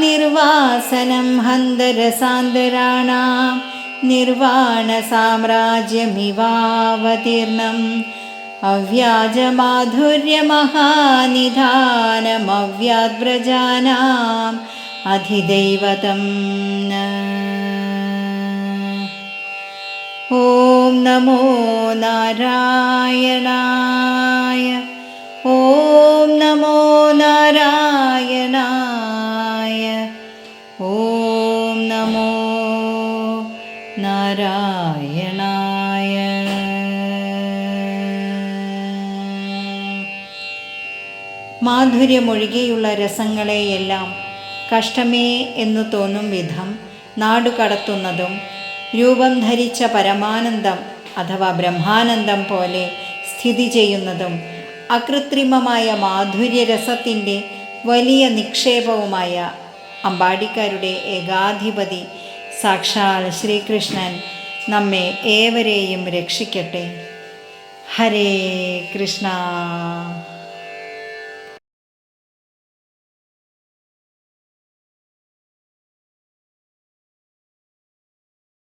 निर्वासनं हन्दरसान्दराणां निर्वाणसाम्राज्यमिवावतीर्णम्। अव्याजमाधुर्यमहानिधानमव्याद्व्रजानाम् अधिदैवतम् ॐ नमो नारायणा നമോ നാരായണായ. മാധുര്യമൊഴികെയുള്ള രസങ്ങളെയെല്ലാം കഷ്ടമേ എന്ന് തോന്നും വിധം നാടുകടത്തുന്നതും രൂപം ധരിച്ച പരമാനന്ദം അഥവാ ബ്രഹ്മാനന്ദം പോലെ സ്ഥിതി ചെയ്യുന്നതും അകൃത്രിമമായ മാധുര്യരസത്തിന്റെ വലിയ നിക്ഷേപവുമായ അമ്പാടിക്കാരുടെ ഏകാധിപതി സാക്ഷാൽ ശ്രീകൃഷ്ണൻ നമ്മെ ഏവരെയും രക്ഷിക്കട്ടെ. ഹരേ കൃഷ്ണ.